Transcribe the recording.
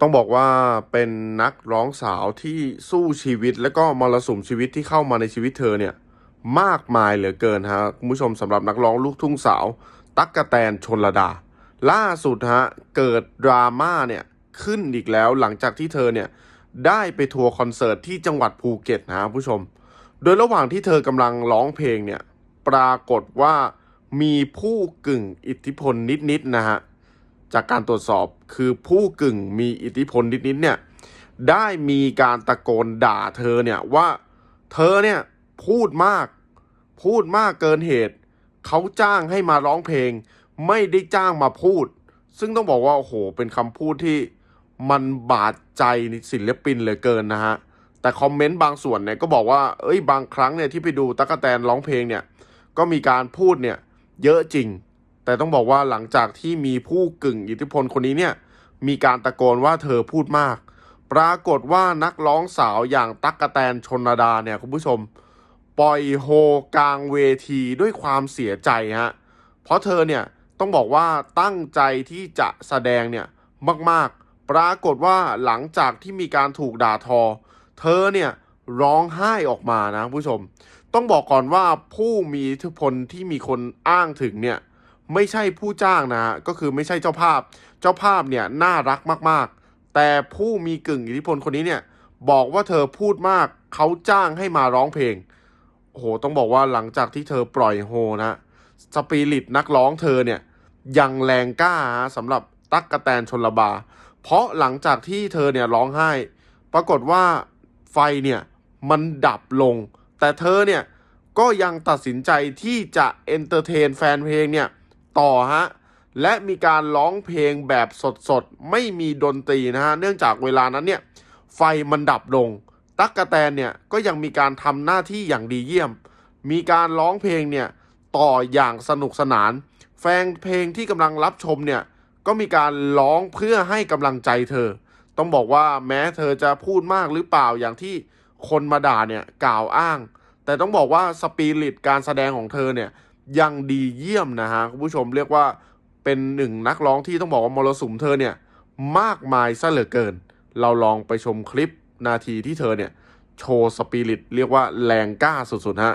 ต้องบอกว่าเป็นนักร้องสาวที่สู้ชีวิต และก็มรสุมชีวิตที่เข้ามาในชีวิตเธอเนี่ยมากมายเหลือเกินฮะคุณผู้ชมสำหรับนักร้องลูกทุ่งสาว ตั๊กกะแตนชนระดา ล่าสุดฮะเกิดดราม่าเนี่ยขึ้นอีกแล้วหลังจากที่เธอเนี่ยได้ไปทัวร์คอนเสิร์ตที่จังหวัดภูเก็ตนะคผู้ชม โดยระหว่างที่เธอกำลังร้องเพลงเนี่ยปรากฏว่ามีผู้กึ่งอิทธิพลนิดๆนะฮะ จากการตรวจสอบคือผู้กึ่งมีอิทธิพลนิดๆเนี่ยได้มีการตะโกนด่าเธอเนี่ยว่าเธอเนี่ยพูดมากพูดมากเกินเหตุ เขาจ้างให้มาร้องเพลง ไม่ได้จ้างมาพูด ซึ่งต้องบอกว่าโอ้โหเป็นคำพูดที่มันบาดใจศิลปินเหลือเกินนะฮะแต่คอมเมนต์บางส่วนเนี่ยก็บอกว่าเอ้ยบางครั้งเนี่ยที่ไปดูตั๊กแตนร้องเพลงเนี่ยก็มีการพูดเนี่ยเยอะจริง แต่ต้องบอกว่าหลังจากที่มีผู้กึ่งอิทธิพลคนนี้เนี่ยมีการตะโกนว่าเธอพูดมาก ปรากฏว่านักร้องสาวอย่างตั๊กกะแตนชนดาเนี่ยคุณผู้ชม ปล่อยโฮกลางเวทีด้วยความเสียใจฮะเพราะเธอเนี่ยต้องบอกว่าตั้งใจที่จะแสดงเนี่ยมากๆ ปรากฏว่าหลังจากที่มีการถูกด่าทอ เธอเนี่ยร้องไห้ออกมานะผู้ชม ต้องบอกก่อนว่าผู้มีอิทธิพลที่มีคนอ้างถึงเนี่ย ไม่ใช่ผู้จ้างนะก็คือไม่ใช่เจ้าภาพ เจ้าภาพเนี่ยน่ารักมากๆ แต่ผู้มีกึ่งอิทธิพลคนนี้เนี่ยบอกว่าเธอพูดมากเขาจ้างให้มาร้องเพลงโอ้โหต้องบอกว่าหลังจากที่เธอปล่อยโฮนะสปิริตนักร้องเธอเนี่ยยังแรงกล้าสำหรับตั๊กกะแตนชนระบา เพราะหลังจากที่เธอเนี่ยร้องไห้ ปรากฏว่าไฟเนี่ยมันดับลง แต่เธอเนี่ยก็ยังตัดสินใจที่จะเอนเตอร์เทนแฟนเพลงเนี่ย ต่อฮะและมีการร้องเพลงแบบสดๆ ไม่มีดนตรีนะฮะ เนื่องจากเวลานั้นเนี่ย ไฟมันดับลง ตั๊กกะแตนเนี่ย ก็ยังมีการทำหน้าที่อย่างดีเยี่ยม มีการร้องเพลงเนี่ย ต่ออย่างสนุกสนาน แฟนเพลงที่กำลังรับชมเนี่ย ก็มีการร้องเพื่อให้กำลังใจเธอ ต้องบอกว่าแม้เธอจะพูดมากหรือเปล่าอย่างที่คนมาด่าเนี่ยกล่าวอ้าง แต่ต้องบอกว่าสปิริตการแสดงของเธอเนี่ย ยังดีเยี่ยมนะฮะคุณผู้ชมเรียกว่าเป็นหนึ่งนักร้องที่ต้องบอกว่ามรสุมเธอเนี่ยมากมายซะเหลือเกิน เราลองไปชมคลิปนาทีที่เธอเนี่ย โชว์สปิริตเรียกว่าแรงกล้าสุดๆฮะ